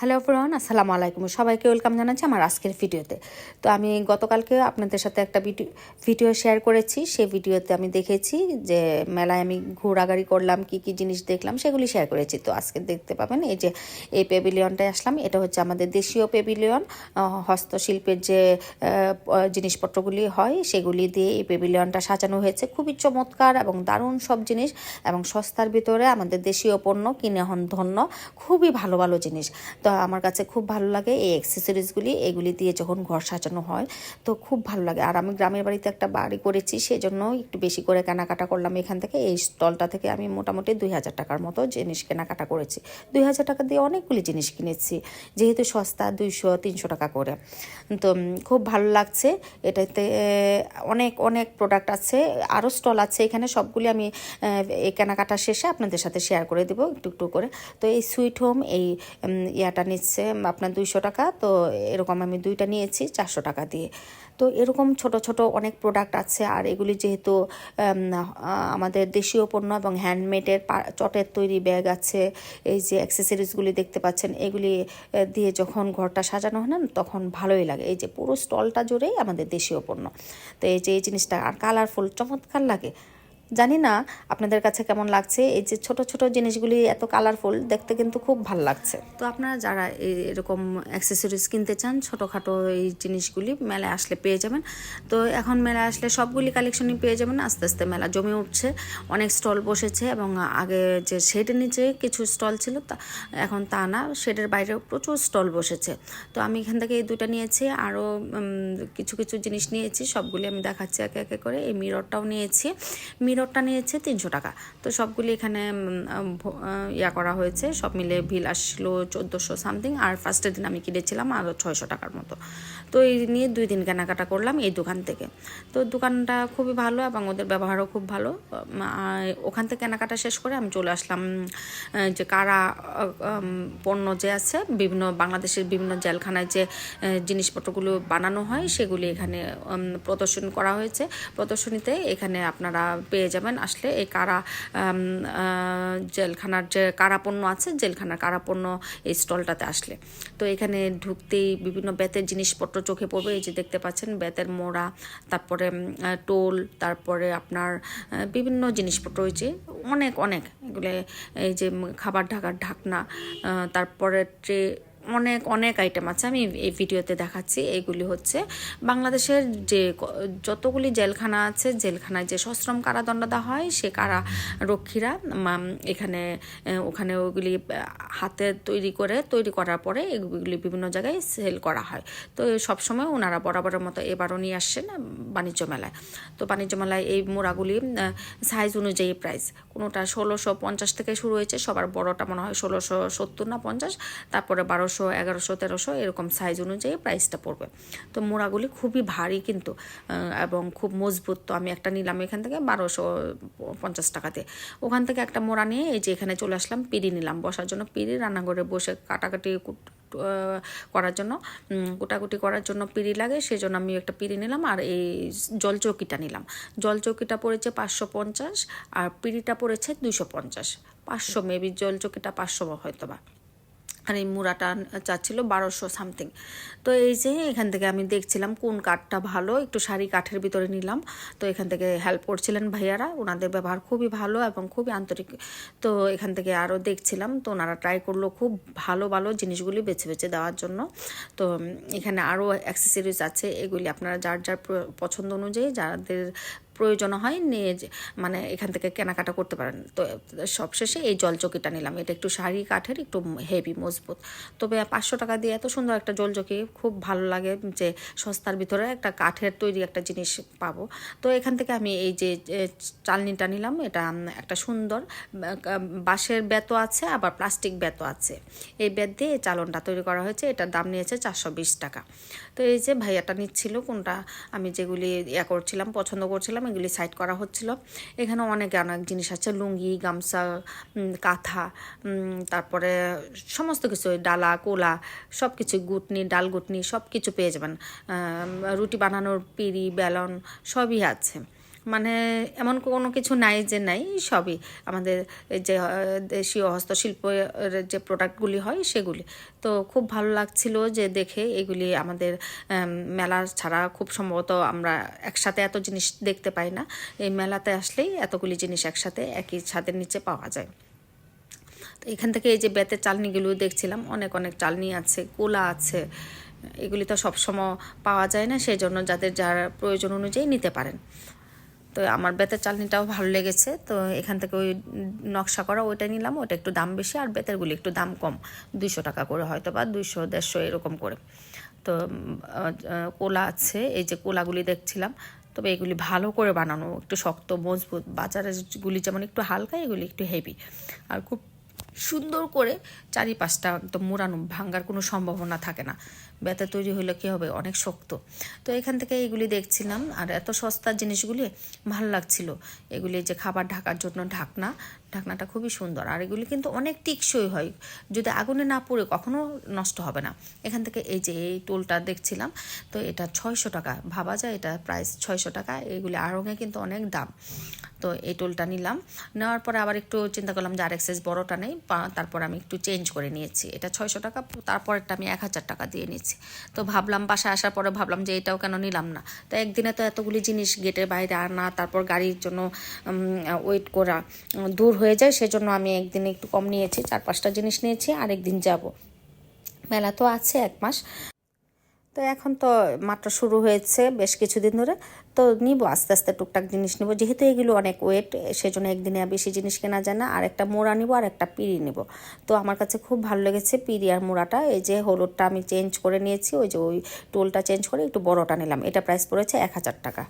Hello ফ্রন আসসালামু আলাইকুম। সবাইকে ওয়েলকাম জানাচ্ছি আমার আজকের ভিডিওতে। তো আমি গতকালকে আপনাদের সাথে একটা ভিডিও ভিডিও শেয়ার করেছি। সেই ভিডিওতে আমি দেখেছি যে মেলায় আমি ঘোরাঘুরি করলাম, কি কি জিনিস দেখলাম, সেগুলি শেয়ার করেছি। তো আজকে দেখতে পাবেন এই যে এই পেভিলিয়নটায় আসলাম। এটা হচ্ছে আমাদের দেশীয় পেভিলিয়ন হস্তশিল্পের যে জিনিসপত্রগুলি হয়, সেগুলি দিয়ে এই পেভিলিয়নটা সাজানো হয়েছে। খুবই চমৎকার এবং দারুণ সব জিনিস এবং সস্তার ভিতরে আমাদের দেশীয় পণ্য, কিনে হন ধন্য, খুবই ভালো ভালো জিনিস। তো আমার কাছে খুব ভালো লাগে। এই অ্যাক্সেসরিজগুলি এগুলি দিয়ে যখন ঘর সাজানো হয় তো খুব ভালো লাগে। আর আমি গ্রামের বাড়িতে একটা বাড়ি করেছি সেজন্য একটু বেশি করে কেনাকাটা করলাম এখান থেকে। এই স্টলটা থেকে আমি মোটামুটি দুই হাজার টাকার মতো জিনিস কেনাকাটা করেছি। দুই হাজার টাকা দিয়ে অনেকগুলি জিনিস কিনেছি যেহেতু সস্তা দুইশো তিনশো টাকা করে। তো খুব ভালো লাগছে। এটাতে অনেক অনেক প্রোডাক্ট আছে। আরও স্টল আছে এখানে সবগুলি আমি এই কেনাকাটা শেষে আপনাদের সাথে শেয়ার করে দেবো একটু একটু করে। তো এই সুইট হোম এই উম, ইয়াটা নিচ্ছে, আপনার দুইশো টাকা, তো এরকম আমি দুইটা নিয়েছি চারশো টাকা দিয়ে। তো এরকম ছোট ছোট অনেক প্রোডাক্ট আছে, আর এগুলি যেহেতু আমাদের দেশীয় পণ্য এবং হ্যান্ডমেডের চটের তৈরি ব্যাগ আছে, এই যে অ্যাক্সেসরিজগুলি দেখতে পাচ্ছেন, এগুলি দিয়ে যখন ঘরটা সাজানো হয় না, তখন ভালোই লাগে। এই যে পুরো স্টলটা জুড়েই আমাদের দেশীয় পণ্য। তো এই যে, এই জিনিসটা আর কালারফুল চমৎকার লাগে। জানি না আপনাদের কাছে কেমন লাগছে। এই যে ছোট ছোট জিনিসগুলি এত কালারফুল দেখতে কিন্তু খুব ভালো লাগছে। তো আপনারা যারা এরকম অ্যাক্সেসরিজ কিনতে চান, ছোটোখাটো এই জিনিসগুলি মেলায় আসলে পেয়ে যাবেন। তো এখন মেলায় আসলে সবগুলি কালেকশনই পেয়ে যাবেন। আস্তে আস্তে মেলা জমে উঠছে। অনেক স্টল বসেছে এবং আগে যে শেডের নিচে কিছু স্টল ছিল, তা এখন তা না। শেডের বাইরেও প্রচুর স্টল বসেছে। তো আমি এখান থেকে এই দুটা নিয়েছি। আরও কিছু কিছু জিনিস নিয়েছি। সবগুলি আমি দেখাচ্ছি একে একে করে। এই মিররটাও নিয়েছি। মিররটা নিয়েছে তিনশো টাকা। তো সবগুলি এখানে ইয়া করা হয়েছে। সব মিলে বিল আসলো চোদ্দোশো সামথিং। আর ফার্স্টের দিন আমি কিনেছিলাম আরও ছয়শো টাকার মতো। তো এই নিয়ে দুই দিন কেনাকাটা করলাম এই দোকান থেকে। তো দোকানটা খুবই ভালো এবং ওদের ব্যবহারও খুব ভালো। ওখান থেকে কেনাকাটা শেষ করে আমি চলে আসলাম যে কারা পণ্য যে আছে, বিভিন্ন বাংলাদেশের বিভিন্ন জেলখানায় যে জিনিসপত্রগুলো বানানো হয়, সেগুলি এখানে প্রদর্শন করা হয়েছে। প্রদর্শনীতে এখানে আপনারা পেয়ে যাবেন। আসলে এই কারা জেলখানার যে কারাপণ্য আছে, জেলখানার কারাপণ্য এই স্টলটাতে আসলে। তো এখানে ঢুকতেই বিভিন্ন বেতের জিনিসপত্র চোখে পড়বে। এই যে দেখতে পাচ্ছেন, বেতের মোড়া, তারপরে টোল, তারপরে আপনার বিভিন্ন জিনিসপত্র রয়েছে। অনেক অনেক। এগুলো এই যে খাবার ঢাকার ঢাকনা তারপরে ট্রে অনেক অনেক আইটেম আছে। আমি এই ভিডিওতে দেখাচ্ছি। এইগুলি হচ্ছে বাংলাদেশের যে যতগুলি জেলখানা আছে, জেলখানায় যে সশ্রম কারাদণ্ড দেওয়া হয়, সে কারা রক্ষীরা এখানে ওখানে ওগুলি হাতে তৈরি করে, তৈরি করার পরে এগুলি বিভিন্ন জায়গায় সেল করা হয়। তো সবসময় ওনারা বরাবরের মতো এবারও নিয়ে আসছেন বাণিজ্য মেলায়। তো বাণিজ্য মেলায় এই মোড়াগুলি সাইজ অনুযায়ী প্রাইস কোনোটা ষোলোশো পঞ্চাশ থেকে শুরু হয়েছে, সবার বড়টা মনে হয় ষোলোশো সত্তর না পঞ্চাশ, তারপরে বারোশো এগারোশো তেরোশো এরকম সাইজ অনুযায়ী প্রাইসটা পড়বে। তো মোড়াগুলি খুবই ভারী কিন্তু এবং খুব মজবুত। তো আমি একটা নিলাম এখান থেকে বারোশো পঞ্চাশ টাকাতে। ওখান থেকে একটা মোড়া নিয়ে এই যে এখানে চলে আসলাম, পিড়ি নিলাম। বসার জন্য পিড়ি, রান্নাঘরে বসে কাটাকাটি করার জন্য কুটাকুটি করার জন্য পিড়ি লাগে সেই জন্য আমি একটা পিড়ি নিলাম আর এই জলচৌকিটা নিলাম। জলচৌকিটা পড়েছে পাঁচশো পঞ্চাশ আর পিড়িটা পড়েছে দুশো পঞ্চাশ। পাঁচশো মেবি জলচৌকিটা পাঁচশো হয়তো বা আর এই মুড়াটা চাচ্ছিল বারোশো সামথিং। তো এই যে এখান থেকে আমি দেখছিলাম কোন কাঠটা ভালো, একটু শাড়ি কাঠের ভিতরে নিলাম। তো এখান থেকে হেল্প করছিলেন ভাইয়ারা, ওনাদের ব্যবহার খুবই ভালো এবং খুবই আন্তরিক। তো এখান থেকে আরও দেখছিলাম, তো ওনারা ট্রাই করল খুব ভালো ভালো জিনিসগুলি বেছে বেছে দেওয়ার জন্য। তো এখানে আরও অ্যাক্সেসরিজ আছে, এগুলি আপনারা যার যার পছন্দ অনুযায়ী, যাদের প্রয়োজন হয়, নিয়ে মানে এখান থেকে কেনাকাটা করতে পারেন। তো সবশেষে এই জলচকিটা নিলাম। এটা একটু শাড়ি কাঠের, একটু হেভি মজবুত। তবে পাঁচশো টাকা দিয়ে এত সুন্দর একটা জলচকি, খুব ভালো লাগে যে সস্তার ভিতরে একটা কাঠের তৈরি একটা জিনিস পাবো। তো এখান থেকে আমি এই যে চালনিটা নিলাম। এটা একটা সুন্দর বাঁশের বেতো আছে, আবার প্লাস্টিক বেতো আছে। এই বেত দিয়ে চালনটা তৈরি করা হয়েছে। এটার দাম নিয়েছে চারশো বিশ টাকা। তো এই যে ভাইয়াটা নিচ্ছিল, কোনটা আমি যেগুলি ইয়া করছিলাম, পছন্দ করছিলাম এগুলি সাইড করা হচ্ছিল। এখানে অনেক অনেক জিনিস আছে, লুঙ্গি, গামছা কাঁথা তারপরে সমস্ত কিছু ডালা, কোলা সব কিছু গুটনি, ডাল গুটনি সব কিছু পেয়ে যাবেন। রুটি বানানোর পিড়ি, বেলন, সবই আছে। মানে এমন কোনো কিছু নাই যে নাই সবই আমাদের যে দেশীয় হস্তশিল্পের যে প্রোডাক্টগুলি হয় সেগুলি। তো খুব ভালো লাগছিল যে দেখে এগুলি আমাদের আম, মেলা ছাড়া খুব সম্ভবত আমরা একসাথে এত জিনিস দেখতে পাই না। এই মেলাতে আসলেই এতগুলি জিনিস একসাথে একই ছাদের নিচে পাওয়া যায়। তো এখান থেকে এই যে বেতের চালনিগুলো দেখছিলাম অনেক অনেক চালনি আছে কোলা আছে এগুলি তো সবসময় পাওয়া যায় না সেই জন্য যাদের যার প্রয়োজন অনুযায়ী নিতে পারেন। তো আমার বেতের চালনিটাও ভালো লেগেছে। তো এখান থেকে ওই নকশা করা ওইটা নিলাম, ওটা একটু দাম বেশি আর বেতেরগুলি একটু দাম কম, দুইশো টাকা করে হয়তো বা দুইশো, দেড়শো এরকম করে। তো কোলা আছে, এই যে কোলাগুলি দেখছিলাম, তবে এগুলি ভালো করে বানানো, একটু শক্ত, মজবুত বাজারেরগুলি যেমন একটু হালকা, এগুলি একটু হেভি আর খুব সুন্দর করে চারিপাশটা একদম মোড়ানো ভাঙ্গার কোনো সম্ভাবনা থাকে না। বেতা তৈরি হলে কী হবে? অনেক শক্ত। তো এখান থেকে এইগুলি দেখছিলাম, আর এত সস্তার জিনিসগুলি ভালো লাগছিল। এগুলি যে খাবার ঢাকার জন্য ঢাকনা, ঢাকনাটা খুবই সুন্দর। আর এগুলি কিন্তু অনেক টিকসই হয়। যদি আগুনে না পড়ে কখনো নষ্ট হবে না। এখান থেকে এই যে এই টোলটা দেখছিলাম, তো এটা ছয়শো টাকা। ভাবা যায় এটা প্রাইস ছয়শো টাকা। এগুলি আড়ঙে কিন্তু অনেক দাম। তো এই টোলটা নিলাম। নেওয়ার পরে আবার একটু চিন্তা করলাম যে আর এক্সেস বড়টা নেই তারপর আমি একটু চেঞ্জ করে নিয়েছি। এটা ছয়শো টাকা, তারপরেরটা আমি এক হাজার টাকা দিয়ে নিয়েছি। তো ভাবলাম বাসায় আসার পরে ভাবলাম যে এটাও কেন নিলাম না। তো একদিনে তো এতগুলি জিনিস গেটের বাইরে আনা তারপর গাড়ির জন্য ওয়েট করা দূর হয়ে যায়। সেজন্য আমি একদিনে একটু কম নিয়েছি, চার পাঁচটা জিনিস নিয়েছি, আরেকদিন যাব। মেলা তো আছে এক মাস। তো এখন তো মাত্র শুরু হয়েছে বেশ কিছুদিন ধরে। তো নিব, আস্তে আস্তে টুকটাক জিনিস নিব। যেহেতু এগুলো অনেক ওয়েট সেজন্য একদিনে বেশি জিনিস কেনা যায় না। আর একটা মোড়া নিব আর একটা পিড়ি নিব। তো আমার কাছে খুব ভালো লেগেছে পিড়ি আর মোড়াটা। এই যে হলুদটা আমি চেঞ্জ করে নিয়েছি, ওই যে ওই টোলটা চেঞ্জ করে একটু বড়টা নিলাম। এটা প্রাইস পড়েছে এক হাজার টাকা।